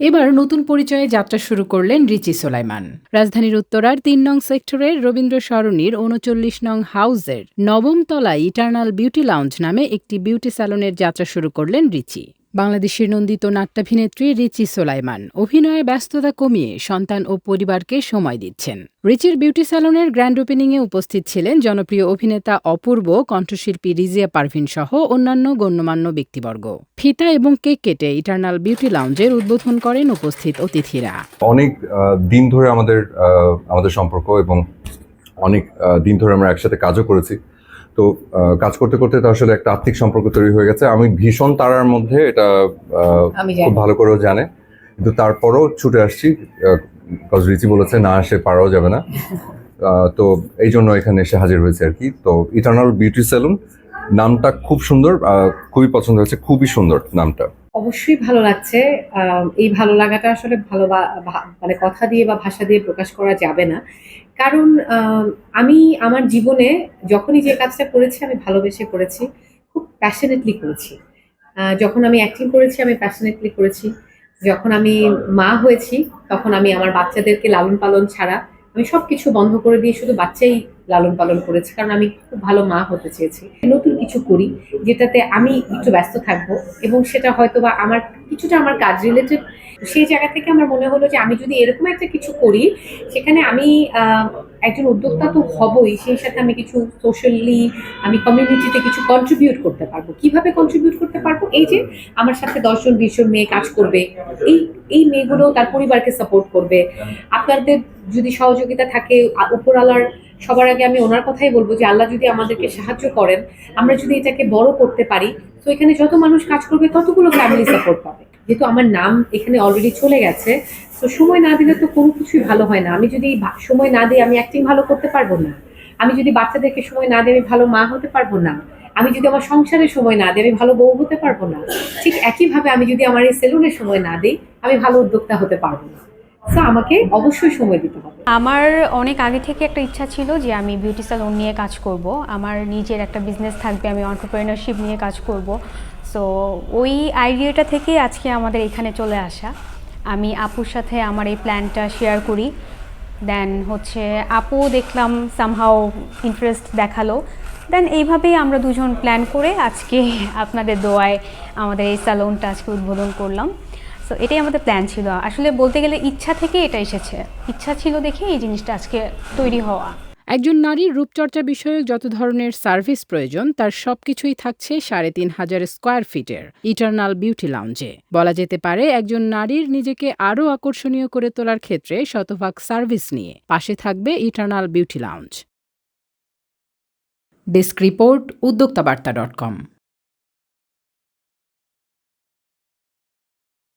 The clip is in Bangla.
এবার নতুন পরিচয়ে যাত্রা শুরু করলেন রিচি সোলাইমান। রাজধানীর উত্তরার তিন নং সেক্টরের রবীন্দ্র সরণির উনচল্লিশ নং হাউজের নবম তলায় ইটার্নাল বিউটি লাউঞ্জ নামে একটি বিউটি স্যালনের যাত্রা শুরু করলেন রিচি। বাংলাদেশের নন্দিত নাট্যাভিনেত্রী রিচি সোলাইমান। অভিনয়ে ব্যস্ততা কমিয়ে সন্তান ও পরিবারকে সময় দিচ্ছেন। রিচির বিউটি স্যালনের গ্র্যান্ড ওপেনিংয়ে উপস্থিত ছিলেন জনপ্রিয় অভিনেতা অপূর্ব, কণ্ঠশিল্পী রিজিয়া পারভিন সহ অন্যান্য গণ্যমান্য ব্যক্তিবর্গ। ফিতা এবং কেক কেটে ইটার্নাল বিউটি লাউঞ্জের উদ্বোধন করেন উপস্থিত অতিথিরা। অনেক দিন ধরে আমাদের আমাদের সম্পর্ক এবং অনেক দিন ধরে আমরা একসাথে কাজও করেছি। তো কাজ করতে করতে তার সাথে একটা আর্থিক সম্পর্ক তৈরি হয়ে গেছে। আমি ভীষণ তারার মধ্যে এটা খুব ভালো করেও জানে। কিন্তু তারপরও ছুটে আসছি কজ রিচি বলেছে না আসে পারাও যাবে না। তো এই জন্য এখানে এসে হাজির হয়েছে আর কি। তো ইটার্নাল বিউটি সেলুন নামটা খুব সুন্দর খুবই পছন্দ হয়েছে খুবই সুন্দর নামটা। অবশ্যই ভালো লাগছে। এই ভালো লাগাটা আসলে ভালো মানে কথা দিয়ে বা ভাষা দিয়ে প্রকাশ করা যাবে না। কারণ আম, আমি আমার জীবনে যখনই যে কাজটা করেছি আমি ভালোবেসে করেছি খুব প্যাশনেটলি করেছি। যখন আমি অ্যাক্টিং করেছি আমি প্যাশনেটলি করেছি। যখন আমি মা হয়েছি তখন আমি আমার বাচ্চাদেরকে লালন পালন ছাড়া আমি সব কিছু বন্ধ করে দিয়ে শুধু বাচ্চাই লালন পালন করেছি। কারণ আমি খুব ভালো মা হতে চেয়েছি। নতুন কিছু করি যেটাতে আমি একটু ব্যস্ত থাকব এবং সেটা হয়তো বা আমার কিছুটা আমার কাজ রিলেটেড সেই জায়গা থেকে আমার মনে হলো যে আমি যদি এরকম একটা কিছু করি, সেখানে আমি একজন উদ্যোক্তা তো হবই, সেই সাথে আমি কিছু সোশ্যালি আমি কমিউনিটিতে কিছু কন্ট্রিবিউট করতে পারব। কীভাবে কন্ট্রিবিউট করতে পারব? এই যে আমার সাথে দশজন, বিশজন মেয়ে কাজ করবে, এই এই মেয়েগুলো তার পরিবারকে সাপোর্ট করবে। আপনাদের যদি সহযোগিতা থাকে, উপরওয়ালার সবার আগে আমি ওনার কথাই বলব যে আল্লাহ যদি আমাদেরকে সাহায্য করেন, আমরা যদি এটাকে বড় করতে পারি, তো এখানে যত মানুষ কাজ করবে, ততগুলো ফ্যামিলি সাপোর্ট পাবে। যেহেতু আমার নাম এখানে অলরেডি চলে গেছে, তো সময় না দিলে তো কোনো কিছুই ভালো হয় না। আমি যদি সময় না দিই আমি অ্যাক্টিং ভালো করতে পারব না, আমি যদি বাচ্চাদেরকে সময় না দিই আমি ভালো মা হতে পারব না, আমি যদি আমার সংসারের সময় না দিই আমি ভালো বউ হতে পারব না, ঠিক একইভাবে আমি যদি আমার এই সেলুনের সময় না দিই, আমি ভালো উদ্যোক্তা হতে পারব না। আমাকে অবশ্যই সময় দিতে হবে। আমার অনেক আগে থেকে একটা ইচ্ছা ছিল যে আমি বিউটি স্যালন নিয়ে কাজ করব। আমার নিজের একটা বিজনেস থাকবে, আমি অন্টারপ্রেনারশিপ নিয়ে কাজ করব। সো ওই আইডিয়াটা থেকেই আজকে আমাদের এখানে চলে আসা। আমি আপুর সাথে আমার এই প্ল্যানটা শেয়ার করি। দেন হচ্ছে আপু দেখলাম সামহাও ইন্টারেস্ট দেখাল। দেন এইভাবেই আমরা দুজন প্ল্যান করে আজকে আপনাদের দোয়ায় আমাদের এই স্যালনটা আজকে উদ্বোধন করলাম। সো এটাই আমাদের প্ল্যান ছিল। আসলে বলতে গেলে ইচ্ছা থেকে এটা এসেছে। ইচ্ছা ছিল দেখে এই জিনিসটা আজকে তৈরি হওয়া। একজন নারীর রূপচর্চা বিষয়ক যত ধরনের সার্ভিস প্রয়োজন, তার সবকিছুই থাকছে সাড়ে তিন হাজার স্কোয়ার ফিটের ইটার্নাল বিউটি লাউঞ্জে। বলা যেতে পারে, একজন নারীর নিজেকে আরও আকর্ষণীয় করে তোলার ক্ষেত্রে শতভাগ সার্ভিস নিয়ে পাশে থাকবে eternal beauty lounge. Desk report উদ্যোক্তাবার্তা dot কম।